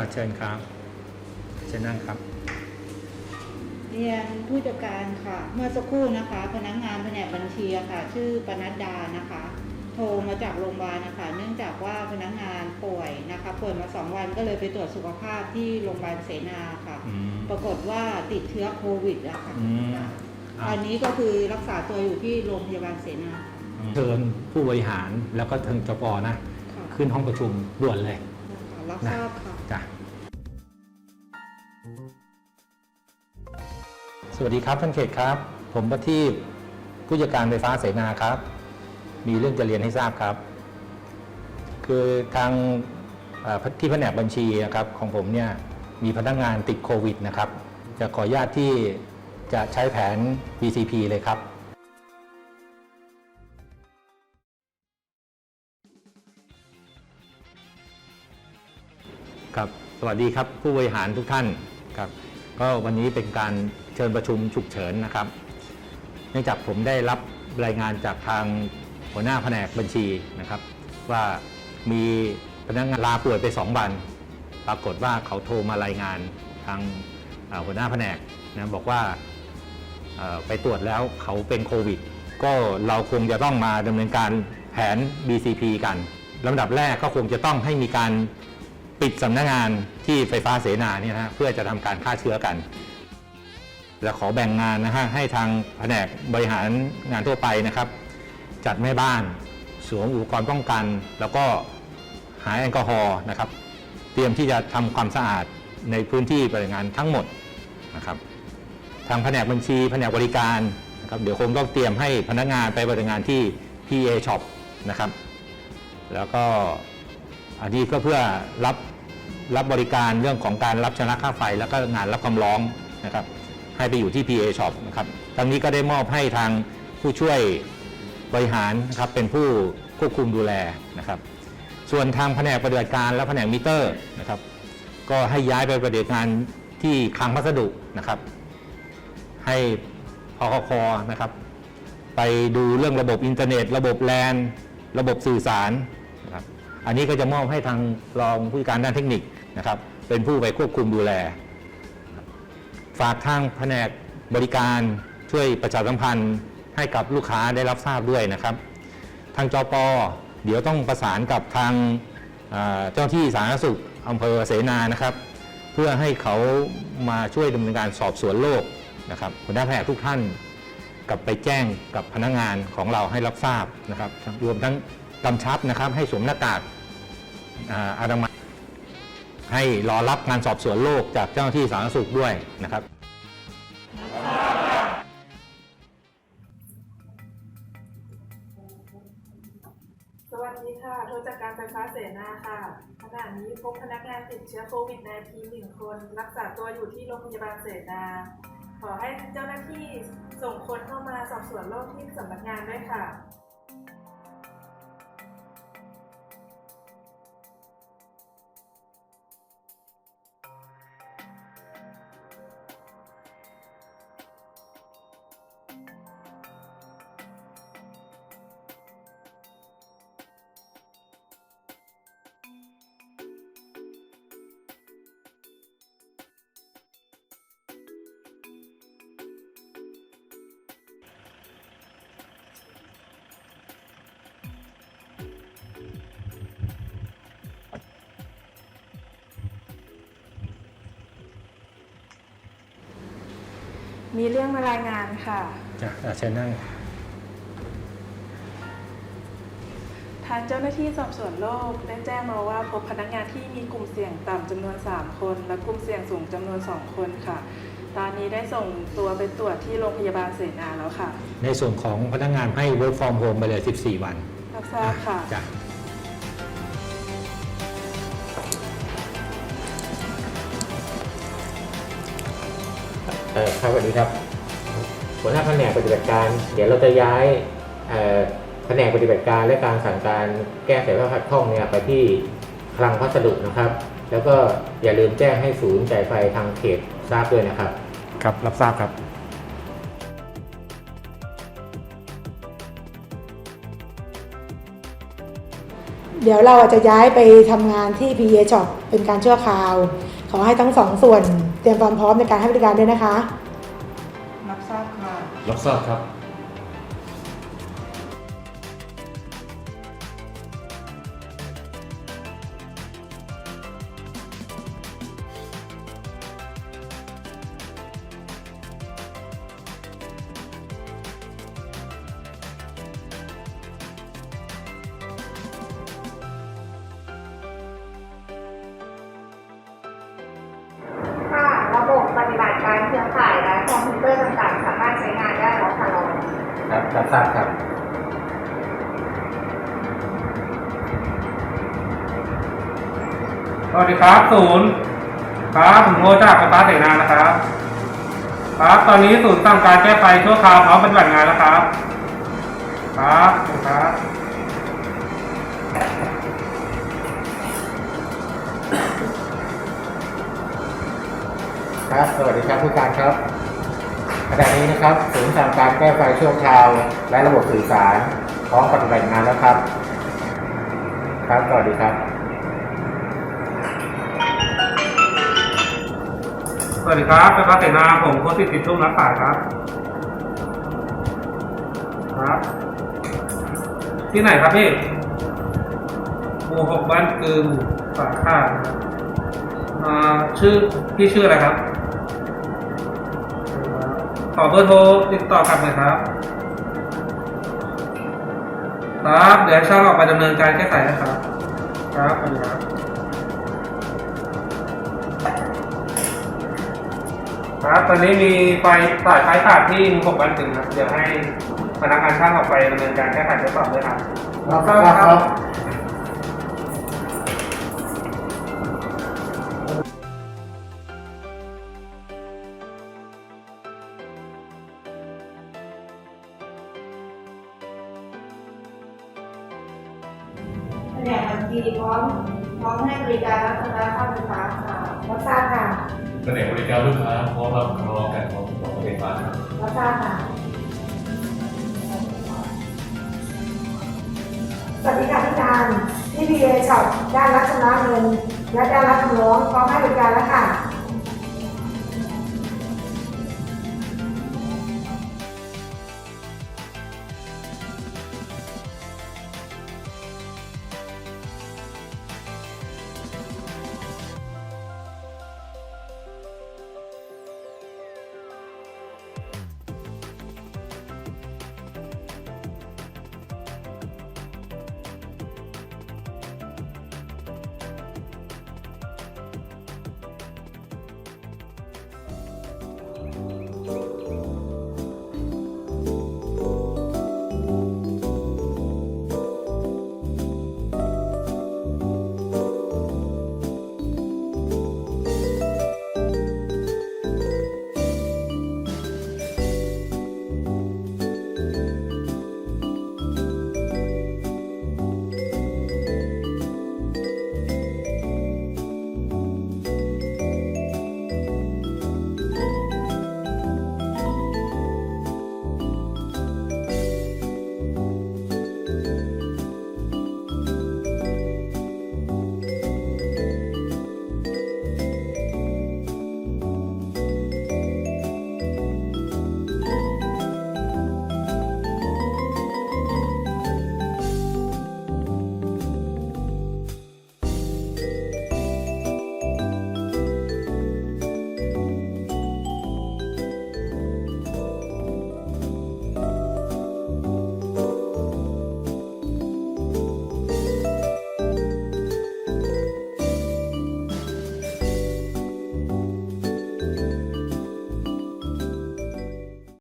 อ่าเชิญครับ เชิญนั่งครับ เรียนผู้จัดการค่ะ เมื่อสักครู่นะคะ พนักงานแผนกบัญชีอะค่ะ ชื่อปนัดดานะคะ โทรมาจากโรงพยาบาลนะคะ เนื่องจากว่าพนักงานป่วยนะคะ ป่วยมาสองวันก็เลยไปตรวจสุขภาพที่โรงพยาบาลเสนาค่ะ อืม ปรากฏว่าติดเชื้อโควิดอะค่ะอืมอันนี้ก็คือรักษาตัวอยู่ที่โรงพยาบาลเสนาเชิญผู้บริหารแล้วก็ทางจปนะ ค่ะขึ้นห้องประชุมด่วนเลยค่ะรับทราบค่ะ จ้ะ วัสดีครับท่านเขตครับ ผมประทีปผู้จัดการไฟฟ้าเสนาครับ มีเรื่องจะเรียนให้ทราบครับ คือทางที่แผนกบัญชีนะครับของผมเนี่ยมีพนักงานติดโควิดนะครับ จะขออนุญาตที่จะใช้แผน BCP เลยครับ ครับ สวัสดีครับผู้บริหารทุกท่านครับ ก็วันนี้เป็นการ ชิญประชุมฉุกเฉินนะครับ เนื่องจากผมได้รับรายงานจากทางหัวหน้าแผนกบัญชีนะครับ ว่ามีพนักงานลาป่วยไป 2 วัน ปรากฏว่าเขาโทรมารายงานทางหัวหน้าแผนกนะบอกว่าไปตรวจแล้วเขาเป็นโควิด ก็เราคงจะต้องมาดำเนินการแผน BCP กันลำดับแรกก็คงจะต้องให้มีการปิดสำนักงานที่ไฟฟ้าเสนาเนี่ยนะเพื่อจะทำการฆ่าเชื้อกัน และขอแบ่งงานนะฮะให้ทางแผนกบริหารงานทั่วไปนะครับ จัดแม่บ้านสวมอุปกรณ์ป้องกัน แล้วก็หาแอลกอฮอล์นะครับ เตรียมที่จะทำความสะอาดในพื้นที่ปฏิบัติงานทั้งหมดนะครับ ทางแผนกบัญชีแผนกบริการนะครับเดี๋ยวคงต้องเตรียมให้พนักงานไปปฏิบัติงานที่ PA Shop นะครับ แล้วก็อันนี้ก็เพื่อรับรับบริการเรื่องของการรับชำระค่าไฟ แล้วก็งานรับคำร้องนะครับ ให้ไปอยู่ที่ PA Shop นะครับทั้งนี้ก็ได้มอบให้ทางผู้ช่วยบริหารนะครับเป็นผู้ควบคุมดูแลนะครับ ส่วนทางแผนกปฏิบัติการและแผนกมิเตอร์นะครับ ก็ให้ย้ายไปปฏิบัติงานที่คลังพัสดุนะครับ ให้พคคนะครับ ไปดูเรื่องระบบอินเทอร์เน็ต ระบบแลนระบบสื่อสารนะครับ อันนี้ก็จะมอบให้ทางรองผู้การด้านเทคนิคนะครับ เป็นผู้ไปควบคุมดูแล ฝากทางแผนกบริการช่วยประชาสัมพันธ์ให้กับลูกค้าได้รับทราบด้วยนะครับ ทางจปอเดี๋ยวต้องประสานกับทางเจ้าที่สาธารณสุขอำเภอเสนานะครับ เพื่อให้เขามาช่วยดำเนินการสอบสวนโรคนะครับหัวหน้าแผนกทุกท่านกลับไปแจ้งกับพนักงานของเราให้รับทราบนะครับ รวมทั้งกำชับนะครับให้สวมหน้ากากอาอนามัย ให้รอรับงานสอบสวนโรคจากเจ้าหน้าที่สาธารณสุขด้วยนะครับสวัสดีค่ะ โทรจากการไฟฟ้าเสนาค่ะ ขณะนี้พบพนักงานติดเชื้อโควิด -19 หนึ่งคน รักษาตัวอยู่ที่โรงพยาบาลเสนา ขอให้เจ้าหน้าที่ส่งคนเข้ามาสอบสวนโรคที่สำนักงานด้วยค่ะ มีเรื่องมารายงานค่ะ จ้ะอะเชิญนั่ง ทางเจ้าหน้าที่สอบสวนโรคได้แจ้งมาว่าพบพนักงานที่มีกลุ่มเสี่ยงต่ำจำนวน 3 คน และกลุ่มเสี่ยงสูงจำนวน 2 คนค่ะ ตอนนี้ได้ส่งตัวไปตรวจที่โรงพยาบาลเสนาแล้วค่ะ ในส่วนของพนักงานให้ work from home ไปเลย 14 วัน รับทราบค่ะ จ้ะ ครับสวัสดีครับ หัวหน้าแผนกปฏิบัติการ เดี๋ยวเราจะย้ายเอ่อแผนกปฏิบัติการและการสั่งการแก้ไขภาพขัดข้องเนี่ยไปที่คลังพัสดุนะครับ แล้วก็อย่าลืมแจ้งให้ศูนย์จ่ายไฟทางเขตทราบด้วยนะครับ ครับ รับทราบครับมเดี๋ยวเราอาจจะย้ายไปทำงานที่ PA Shop เป็นการชั่วคราว ขอให้ทั้งสองส่วนเตรียมความพร้อมในการให้บริการด้วยนะคะ รับทราบค่ะ รับทราบครับ เครือข่ายและคอมพิวเตอร์ต่างๆ สามารถใช้งานได้แล้วค่ะรองครับรับทราบครับสวัสดีครับศูนย์ครับผมโทรจากไฟฟ้าเสนานะครับ ครับตอนนี้ศูนย์สั่งการแก้ไขชั่วคราวพร้อมปฏิบัติงานแล้วครับ ครับครับ ครับ สวัสดีครับผู้การครับขณะนี้นะครับศูนย์สั่งการแก้ไฟชั่วคราว และระบบสื่อสารพร้อมปฏิบัติงานแล้วครับ ครับสวัสดีครับ สวัสดีครับไฟฟ้าเสนาผมโคสิติดชุ่มรับสายครับ ครับ ที่ไหนครับพี่หมู่หกบ้านกึมสาขาครับอ่าชื่อพี่ชื่ออะไรครับ อเบอร์โทรติดต่อกลับหน่อยครับ ครับ เดี๋ยวช่างออกไปดำเนินการแก้ไขนะครับ ครับสวัสดีครับครับตอนนี้มีไฟสายไฟขาดที่มุมหกบ้านถึงครับ เดี๋ยวให้พนักงานช่างออกไปดำเนินการแก้ไขทดสอบด้วยครับ ครับครับ แผนกบัญชีพร้อมพร้อมให้บริการรับชำระค่าไฟฟ้าค่ะรับทราบค่ะแผนกบริการลูกค้าพร้อมรับคำร้องการของของไฟฟ้าครับรับทราบค่ะสวัสดีค่ะพี่การที่ PA Shop ด้านรับชำระเงินและด้านรับคำร้องพร้อมให้บริการแล้วค่ะ